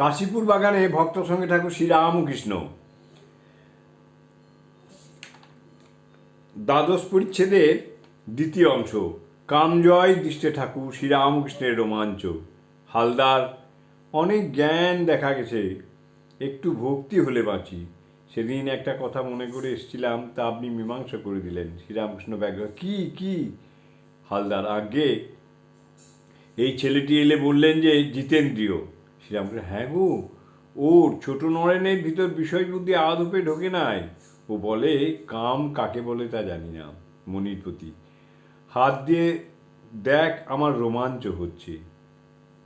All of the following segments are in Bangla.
কাশীপুর বাগানে ভক্ত সঙ্গে ঠাকুর শ্রীরামকৃষ্ণ দ্বাদশ পরিচ্ছেদের দ্বিতীয় অংশ, কামজয় দৃষ্টে ঠাকুর শ্রীরামকৃষ্ণের রোমাঞ্চ। হালদার, অনেক জ্ঞান দেখা গেছে, একটু ভক্তি হলে বাঁচি। সেদিন একটা কথা মনে করে এসেছিলাম, তা আপনি মীমাংসা করে দিলেন। শ্রীরামকৃষ্ণ ব্যাগ্র কি কি? হালদার আগে এই ছেলেটি এলে বললেন যে, জিতেন্দ্রীয়। শ্রীরামকৃষ্ণ হ্যাঁ গো, ওর ছোট নরেনের ভিতর বিষয় বুদ্ধি আদপে ঢোকে নাই। ও বলে, কাম কাকে বলে তা জানি না, মনির প্রতি। হাত দিয়ে দেখ আমার রোমাঞ্চ হচ্ছে।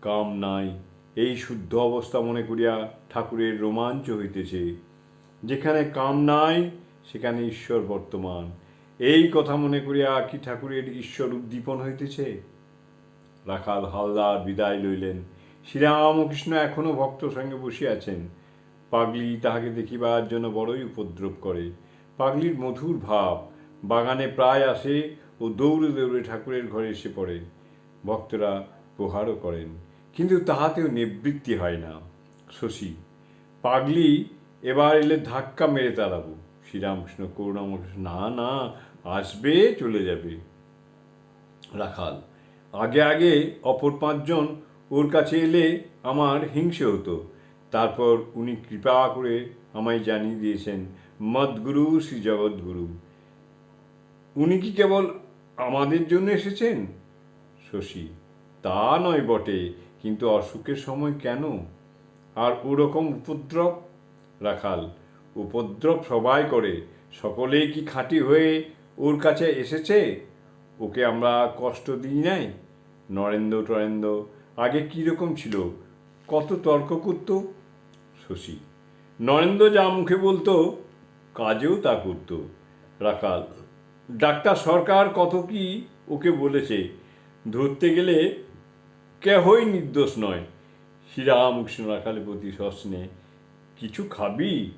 কাম নাই, এই শুদ্ধ অবস্থা মনে করিয়া ঠাকুরের রোমাঞ্চ হইতেছে। যেখানে কাম নাই, সেখানে ঈশ্বর বর্তমান। এই কথা মনে করিয়া কি ঠাকুরের ঈশ্বর উদ্দীপন হইতেছে? রাখাল হালদার বিদায় লইলেন। শ্রীরামকৃষ্ণ এখনও ভক্ত সঙ্গে বসে আছেন। পাগলি তাহাকে দেখিবার জন্য বড়ই উপদ্রব করে। পাগলির মধুর ভাব, বাগানে প্রায় আসে ও দৌড়ে দৌড়ে ঠাকুরের ঘরে এসে পড়ে। ভক্তরা প্রহারও করেন, কিন্তু তাহাতেও নিবৃত্তি হয় না। শশী, পাগলি, এবার এলে ধাক্কা মেরে তাড়াবো। শ্রীরামকৃষ্ণ করুণামকৃষ্ণ না না, আসবে, চলে যাবে। রাখাল, আগে আগে অপর পাঁচজন ওর কাছে এলে আমার হিংসে হতো। তারপর উনি কৃপা করে আমায় জানিয়ে দিয়েছেন, মদগুরু শ্রী জগৎগুরু উনি কি কেবল আমাদের জন্য এসেছেন? শশী, তা নয় বটে, কিন্তু অসুখের সময় কেন? আর ওরকম উপদ্রব? রাখাল, উপদ্রব সবাই করে, সকলেই কি খাঁটি হয়ে ওর কাছে এসেছে? ওকে আমরা কষ্ট দিই নাই? নরেন্দ্র টরেন্দ্র আগে কীরকম ছিল? কত তর্ক করত? শশী, নরেন্দ্র যা মুখে বলতো, কাজেও তা করত। রাখাল, ডাক্তার সরকার কত কি ওকে বলেছে? ধরতে গেলে কেহই নির্দোষ নয়। শ্রীরাম শ্রীরামকৃষ্ণ রাখালের প্রতি সস্নে কিছু খাবি?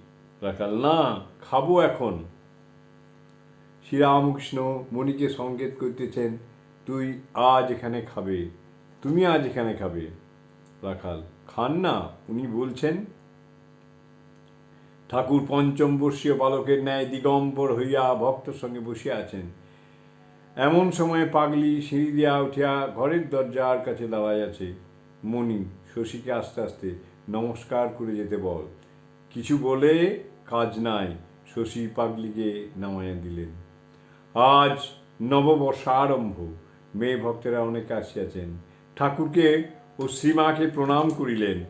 রাখাল, না, খাব এখন। শ্রীরামকৃষ্ণ মণিকে সংকেত করতেছেন, তুই আজ এখানে খাবে। তুমি আজ এখানে খাবে। রাখাল, খান না, উনি বলছেন, ঠাকুর পঞ্চম বর্ষীয় বালকের ন্যায় দিগম্বর হইয়া ভক্তর সঙ্গে বসিয়া আছেন। এমন সময় পাগলি সিঁড়ি দিয়া উঠিয়া ঘরের দরজার কাছে দাঁড়ায় আছে মণি, শশীকে আস্তে আস্তে, নমস্কার করে যেতে বল। কিছু বলে কাজ নাই শশী পাগলিকে নামাইয়া দিলেন। আজ নববর্ষ আরম্ভ মেয়ে ভক্তেরা অনেকে আসিয়াছেন। ঠাকুরকে ও শ্রীমাকে প্রণাম করিলেন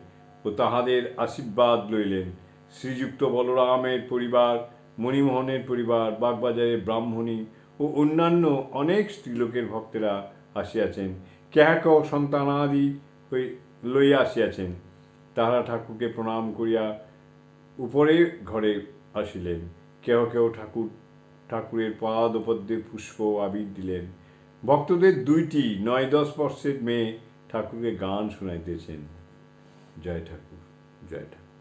ও তাহাদের আশীর্বাদ লইলেন। শ্রীযুক্ত বলরামের পরিবার, মণিমোহনের পরিবার, বাগবাজারের ব্রাহ্মণী ও অন্যান্য অনেক স্ত্রীলোকের ভক্তেরা আসিয়াছেন। কেহাক সন্তানাদি হই- লইয়া আসিয়াছেন। তাহারা ঠাকুরকে প্রণাম করিয়া উপরে ঘরে আসিলেন। কেহ কেহ ঠাকুর, ঠাকুরের পাদপদ্মে পুষ্প আবির দিলেন। ভক্তদের দুইটি নয় দশ বর্ষের মেয়ে ঠাকুরকে গান শোনাইতেছেন। জয় ঠাকুর জয় ঠাকুর।